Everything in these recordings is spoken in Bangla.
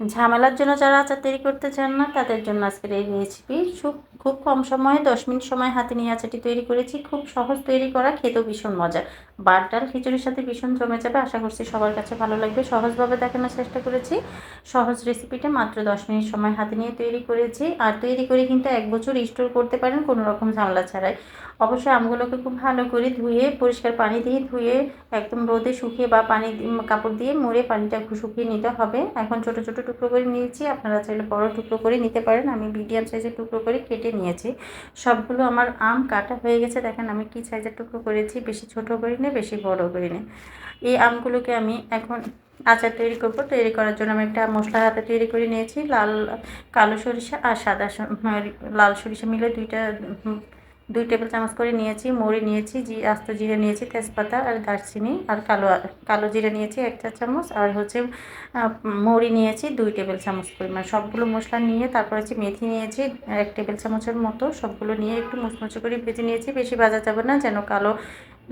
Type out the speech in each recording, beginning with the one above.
ঝামেলার জন্য যারা আচার তৈরি করতে চান না, তাদের জন্য আজকের এই রেসিপি খুব খুব কম সময়ে, দশ মিনিট সময় হাতে নিয়ে আচারটি তৈরি করেছি। খুব সহজ তৈরি করা, খেতেও ভীষণ মজা বার ডাল খিচুড়ির সাথে ভীষণ জমে যাবে, আশা করছি সবার কাছে ভালো লাগবে। সহজভাবে দেখানোর চেষ্টা করেছি। সহজ রেসিপিটা মাত্র দশ মিনিট সময় হাতে নিয়ে তৈরি করেছি। আর তৈরি করে কিন্তু এক বছর স্টোর করতে পারেন, কোনো রকম ঝামেলা ছাড়াই। অবশ্যই আমগুলোকে খুব ভালো করে ধুয়ে, পরিষ্কার পানি দিয়ে ধুয়ে, একদম রোদে শুকিয়ে বা পানি কাপড় দিয়ে মুড়ে পানিটা শুকিয়ে নিতে হবে। এখন ছোটো, ছোট টুকরো করে নিয়েছি। আপনারা চাইলে বড় টুকরো করে নিতে পারেন। আমি মিডিয়াম সাইজের টুকরো করে কেটে নিয়েছি। সবগুলো আমার আম কাটা হয়ে গেছে। দেখেন আমি কি সাইজের টুকরো করেছি। বেশি ছোট করি না, বেশি বড় করি না। এই আমগুলোকে আমি এখন আচার তৈরি করব। তৈরি করার জন্য আমি একটা মশলা হাতে তৈরি করে নিয়েছি। লাল, কালো সরিষা আর সাদা লাল সরিষা মিলে দুইটা দুই টেবিল চামচ করে নিয়েছি, মৌরি নিয়েছি, জি, আস্ত জিরে নিয়েছি, তেজপাতা আর দারচিনি আর কালো কালো জিরে নিয়েছি এক চা চামচ আর হচ্ছে মুড়ি নিয়েছি দুই টেবিল চামচ পরিমাণ। সবগুলো মশলা নিয়ে তারপর হচ্ছে মেথি নিয়েছি এক টেবিল চামচের মতো। সবগুলো নিয়ে একটু মুচমুচে করে ভেজে নিয়েছি। বেশি ভাজা যাবে না, যেন কালো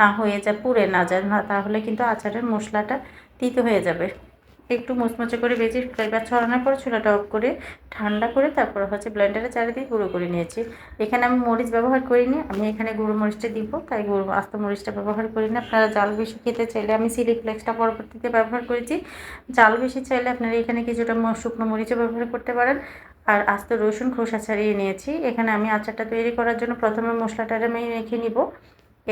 না হয়ে যায়, পুড়ে না যায়, না, তাহলে কিন্তু আচারের মশলাটা তিতো হয়ে যাবে। একটু মুচমুচে করে ভেজে ফ্লেভার ছড়ানোর পর চুলাটা অফ করে ঠান্ডা করে তারপর হচ্ছে ব্লেন্ডারে চারিদিকে গুঁড়ো করে নিয়েছি। এখানে আমি মরিচ ব্যবহার করিনি, আমি এখানে গুঁড়ো মরিচটা দিব, তাই গুঁড়ো আস্ত মরিচটা ব্যবহার করি না আপনারা জাল বেশি খেতে চাইলে আমি সিলি ফ্লেক্সটা পরবর্তীতে ব্যবহার করেছি। জাল বেশি চাইলে আপনারা এখানে কিছুটা শুকনো মরিচও ব্যবহার করতে পারেন। আর আস্ত রসুন খোসা ছাড়িয়ে নিয়েছি। এখানে আমি আচারটা তৈরি করার জন্য প্রথমে মশলাটা আমি রেখে নিব।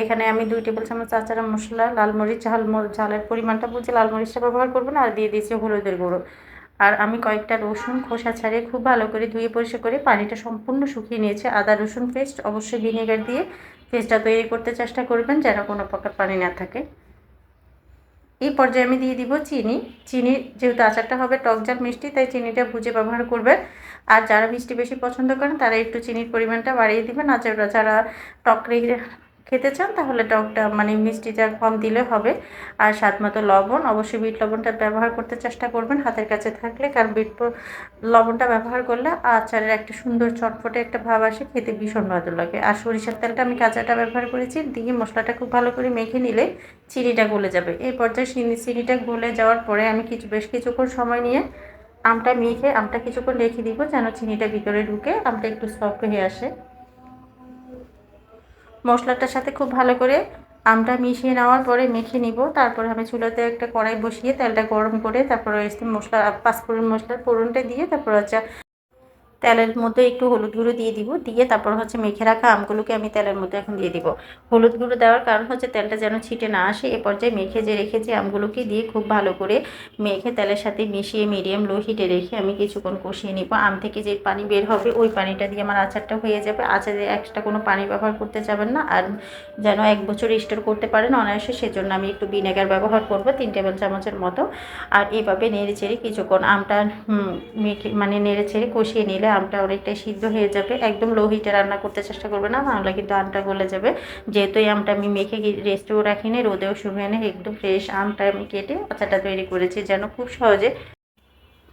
এখানে আমি দুই টেবিল চামচ আচার, মশলা, লাল মরিচ, ঝাল ঝালের পরিমাণটা বুঝে লাল মরিচটা ব্যবহার করবেন আর দিয়ে দিয়েছি হলুদের গুঁড়ো। আর আমি কয়েকটা রসুন খোসা ছাড়িয়ে খুব ভালো করে ধুয়ে পরিষ্কার করে পানিটা সম্পূর্ণ শুকিয়ে নিয়েছে। আদা, রসুন পেস্ট অবশ্যই ভিনেগার দিয়ে পেস্টটা তৈরি করতে চেষ্টা করবেন যেন কোনো প্রকার পানি না থাকে। এই পর্যায়ে আমি দিয়ে দিব চিনি। চিনি যেহেতু আচারটা হবে টক ঝাল মিষ্টি, তাই চিনিটা বুঝে ব্যবহার করবেন। আর যারা মিষ্টি বেশি পছন্দ করেন, তারা একটু চিনির পরিমাণটা বাড়িয়ে দিবেন। আর যারা টক খেতে চান, তাহলে টকটা মানে মিষ্টিটা কম দিলে হবে। আর স্বাদ মতো লবণ, অবশ্যই বিট লবণটা ব্যবহার করতে চেষ্টা করবেন হাতের কাছে থাকলে, কারণ বিট লবণটা ব্যবহার করলে আচারের একটা সুন্দর চটপটে একটা ভাব আসে, খেতে ভীষণ ভালো লাগে। আর সরিষার তেলটা আমি কাঁচাটা ব্যবহার করেছি, দিয়ে মশলাটা খুব ভালো করে মেখে নিলে চিনিটা গলে যাবে। এই পর্যায়ে চিনি, চিনিটা গলে যাওয়ার পরে আমি কিছু, বেশ কিছুক্ষণ সময় নিয়ে আমটা মেখে, আমটা কিছুক্ষণ রেখে দিব যেন চিনিটা ভিতরে ঢুকে, আমটা একটু সফট হয়ে আসে। মশলাটার সাথে খুব ভালো করে আমটা মিশিয়ে নেওয়ার পরে মেখে নিব। তারপরে আমি চুলাতে একটা কড়াই বসিয়ে তেলটা গরম করে তারপরে মশলা, পাঁচফোড়ন মশলার ফোড়নটা দিয়ে তারপর হচ্ছে তেলের মধ্যে একটু হলুদ গুঁড়ো দিয়ে দিব। দিয়ে তারপর হচ্ছে মেখে রাখা আমগুলোকে আমি তেলের মধ্যে এখন দিয়ে দিব। হলুদ গুঁড়ো দেওয়ার কারণ হচ্ছে তেলটা যেন ছিটে না আসে। এ পর্যায়ে মেখে যে রেখেছি আমগুলোকে দিয়ে খুব ভালো করে মেখে তেলের সাথে মিশিয়ে মিডিয়াম লো হিটে রেখে আমি কিছুক্ষণ কষিয়ে নিব। আম থেকে যে পানি বের হবে ওই পানিটা দিয়ে আমার আচারটা হয়ে যাবে। আচারে এক্সট্রা কোনো পানি ব্যবহার করতে যাবেন না। আর যেন এক বছর স্টোর করতে পারেন অনায়াসে, সেজন্য আমি একটু ভিনেগার ব্যবহার করব তিন টেবিল চামচের মতো। আর এভাবে নেড়ে চেড়ে কিছুক্ষণ আমটা মেখে মানে নেড়ে ছেড়ে কষিয়ে নিলে আমটা অনেকটাই সিদ্ধ হয়ে যাবে। একদম লো হিটে রান্না করতে চেষ্টা করবে না, নাহলে কিন্তু আমটা গলে যাবে। যেহেতু এই আমটা আমি মেখে রেস্টেও রাখিনি, রোদেও শুকিয়ে একদম ফ্রেশ আমটা আমি কেটে আচারটা তৈরি করেছি যেন খুব সহজে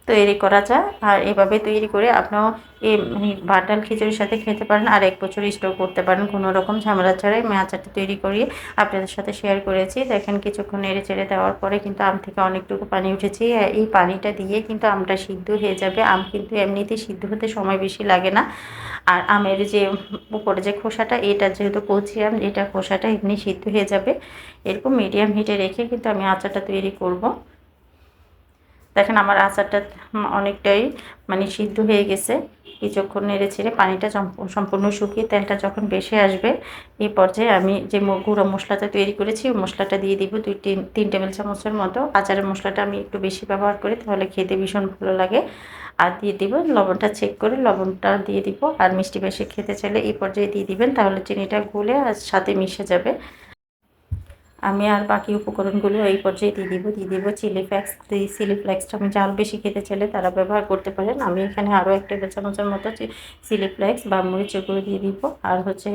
তৈরি করা যায়। আর এভাবে তৈরি করে আপনিও এই মানে ভাত ডাল খিচুড়ির সাথে খেতে পারেন। আর এক বছর স্টোর করতে পারেন। কোনো রকম ঝামেলা ছাড়াই আমি আচারটা তৈরি করিয়ে আপনাদের সাথে শেয়ার করেছি। দেখেন কিছুক্ষণ নেড়ে চেড়ে দেওয়ার পরে কিন্তু আম থেকে অনেকটুকু পানি উঠেছে। এই পানিটা দিয়ে কিন্তু আমটা সিদ্ধ হয়ে যাবে। আম কিন্তু এমনিতেই সিদ্ধ হতে সময় বেশি লাগে না। আর আমের যে উপরে যে খোসাটা, এটা যেহেতু কচি আম, এটা খোসাটা এমনি সিদ্ধ হয়ে যাবে। এরকম মিডিয়াম হিটে রেখে কিন্তু আমি আচারটা তৈরি করব। দেখেন আমার আচারটা অনেকটাই মানে সিদ্ধ হয়ে গেছে। কিছুক্ষণ নেড়ে ছেড়ে পানিটা সম্প- সম্পূর্ণ শুকিয়ে তেলটা যখন বেশি আসবে, এই পর্যায়ে আমি যে গুঁড়ো মশলাটা তৈরি করেছি, ওই মশলাটা দিয়ে দিব দুই তিন তিন টেবিল চামচের মতো। আচারের মশলাটা আমি একটু বেশি ব্যবহার করি তাহলে খেতে ভীষণ ভালো লাগে। আর দিয়ে দিব লবণটা চেক করে লবণটা দিয়ে দিব। আর মিষ্টি বেশি খেতে চাইলে এই পর্যায়ে দিয়ে দিবেন, তাহলে চিনিটা গুলে আর সাথে মিশে যাবে। আমি আর বাকি উপকরণগুলো এই পর্যায়ে দিয়ে দিব দিয়ে দিব। চিলি ফ্লেক্স এই চিলি ফ্লেক্সটা আমি জাল বেশি খেতে চাইলে তারা ব্যবহার করতে পারেন। আমি এখানে আরও এক টেবিল চামচের মতো চিলি ফ্লেক্স বা মরিচ গুঁড়ো দিয়ে দিব। আর হচ্ছে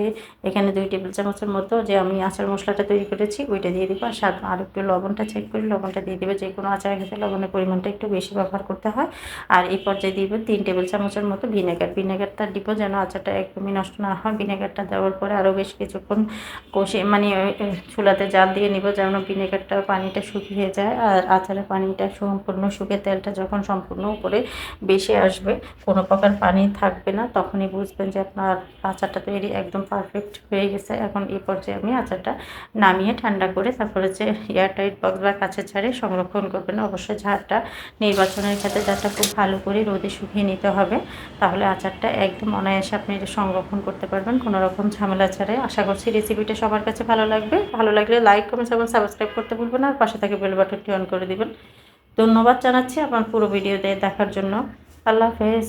এখানে দুই টেবিল চামচের মতো যে আমি আচার মশলাটা তৈরি করেছি, ওইটা দিয়ে দিব। আর স্বাদ, আর একটু লবণটা চেক করে লবণটা দিয়ে দেবে। যে কোনো আচার খেতে লবণের পরিমাণটা একটু বেশি ব্যবহার করতে হয়। আর এই পর্যায়ে দিব তিন টেবিল চামচের মতো ভিনেগার। ভিনেগারটা দিব যেন আচারটা একদমই নষ্ট না হয়। ভিনেগারটা দেওয়ার পরে আরও বেশ কিছুক্ষণ কষে মানে চুলাতে জাল দিয়ে নিব, যেন ভিনেগারটা পানিটা শুকিয়ে যায় আর আচারের পানিটা সম্পূর্ণ শুকিয়ে তেলটা যখন সম্পূর্ণ উপরে বেশি আসবে, কোনো প্রকার পানি থাকবে না, তখনই বুঝবেন যে আপনার আচারটা তৈরি একদম পারফেক্ট হয়ে গেছে। এখন এই পর্যায়ে আমি আচারটা নামিয়ে ঠান্ডা করে তারপরে হচ্ছে এয়ারটাইট বক্স বা কাছে ছাড়ে সংরক্ষণ করবেন। অবশ্যই ঝাড়টা নির্বাচনের ক্ষেত্রে ঝাড়টা খুব ভালো করে রোদে শুকিয়ে নিতে হবে, তাহলে আচারটা একদম অনায়াসে আপনি এটা সংরক্ষণ করতে পারবেন। কোনো রকম ঝামেলা ছাড়াই। আশা করছি রেসিপিটা সবার কাছে ভালো লাগবে। ভালো লাগলে লাইক কমেন্টস এবং সাবস্ক্রাইব করতে ভুলবেন আর পাশে থাকে বেল বাটনটি অন করে দিবেন। ধন্যবাদ জানাচ্ছি আমার পুরো ভিডিও দেখার জন্য। আল্লাহ হাফেজ।